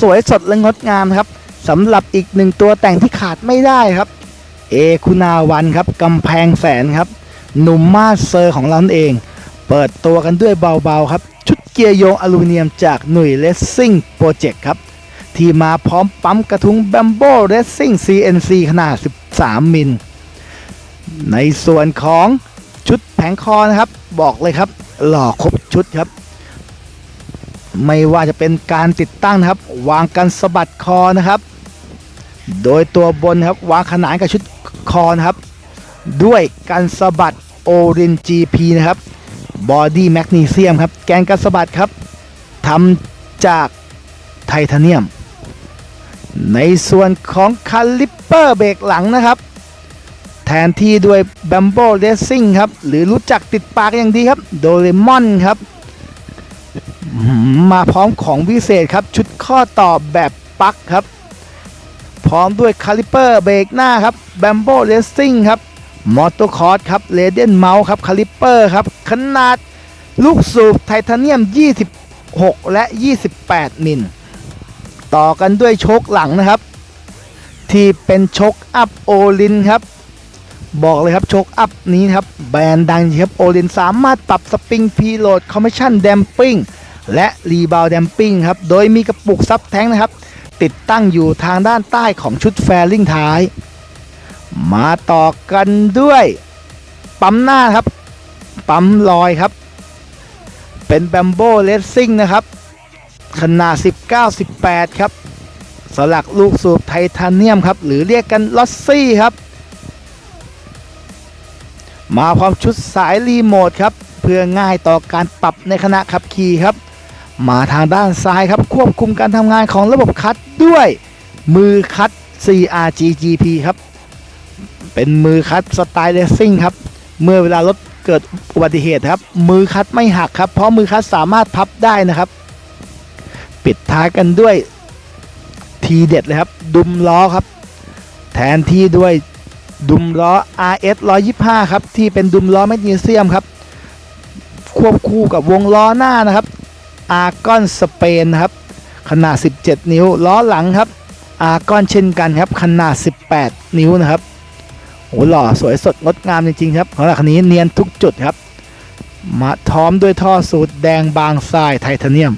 สวยสดและงดงามครับสำหรับอีกหนึ่งตัวแต่งที่ขาดไม่ได้ครับ เอคุณาวันครับกำแพงแสนครับ หนุ่มมาเซอร์ของเราเอง เปิดตัวกันด้วยเบาๆครับ ชุดเกียร์โยงอลูมิเนียมจากหน่วยเลสซิ่งโปรเจกต์ครับ ที่มาพร้อมปั๊มกระทุ้งแบมโบเรสซิ่ง CNC ขนาด 13 มิล ในส่วนของชุดแผงคอนะครับ บอกเลยครับ หล่อครบชุดครับ ไม่ว่าจะเป็นการติดตั้งนะครับ วางกันสะบัดคอนะครับ โดยตัวบนครับวางขนานกับชุดคอนะครับ ด้วยกันสะบัดโอริน GP นะครับบอดี้แมกนีเซียมครับ แกนกันสะบัดครับทำจากไทเทเนียม ในส่วนของคาลิปเปอร์เบรกหลังนะครับ แทนที่ด้วย b a m b o Racing ครับ หรือรู้จักติดปากอย่างดีครับ โดเรมอนครับ มาพร้อมของวิเศษครับ ชุดข้อต่อแบบปลั๊กครับ พร้อมด้วยคาลิเปอร์เบรกหน้าครับ b a m b o Racing ครับมอเตอร์คอร์สครับเรเดนเมาส์ครับคาลิเปอร์ครับ ขนาดลูกสูบไทเทเนียม 26 และ 28 มิล ต่อกันด้วยโชคหลังนะครับ ที่เป็นโชคอัพโอลินครับ บอกเลยครับโชคอัพนี้นครับ แบรนด์ดังครับโอเลนสามารถปรับสปริงพีโหลดคอมมิชชั่นแดมปิ้งและรีบาวแดมปิ้งครับ โดยมีกระปุกซับแท้งนะครับ ติดตั้งอยู่ทางด้านใต้ของชุดแฟลิงท้าย มาต่อกันด้วย ปั๊มหน้าครับ ปั๊มลอยครับ เป็นแบมโบเลสซิ่งนะครับ ขนาด 19-18 ครับ สลักลูกสูบไทเทเนียมครับ หรือเรียกกันลอสซี่ครับ มาพร้อมชุดสายรีโมทครับเพื่อง่ายต่อการปรับในขณะขับขี่ครับ มาทางด้านซ้ายครับควบคุมการทำงานของระบบคัดด้วยมือคัด CRGGP ครับ เป็นมือคัดสไตล์เลสซิ่งครับ เมื่อเวลารถเกิดอุบัติเหตุครับ มือคัดไม่หักครับ เพราะมือคัดสามารถพับได้นะครับ ปิดท้ายกันด้วยทีเด็ดเลยครับ ดุมล้อครับ แทนที่ด้วย ดุมล้อ RS 125 ครับ ที่เป็นดุมล้อแมกนีเซียมครับ ควบคู่กับวงล้อหน้านะครับอาร์กอนสเปนครับ ขนาด 17 นิ้ว ล้อหลังครับอาร์กอนเช่นกันครับ ขนาด 18 นิ้วนะครับโอ้หล่อสวยสดงดงามจริงๆครับสำหรับคันนี้เนียนทุกจุดครับ มาท้อมด้วยท่อสูตรแดงบางทรายไทเทเนียม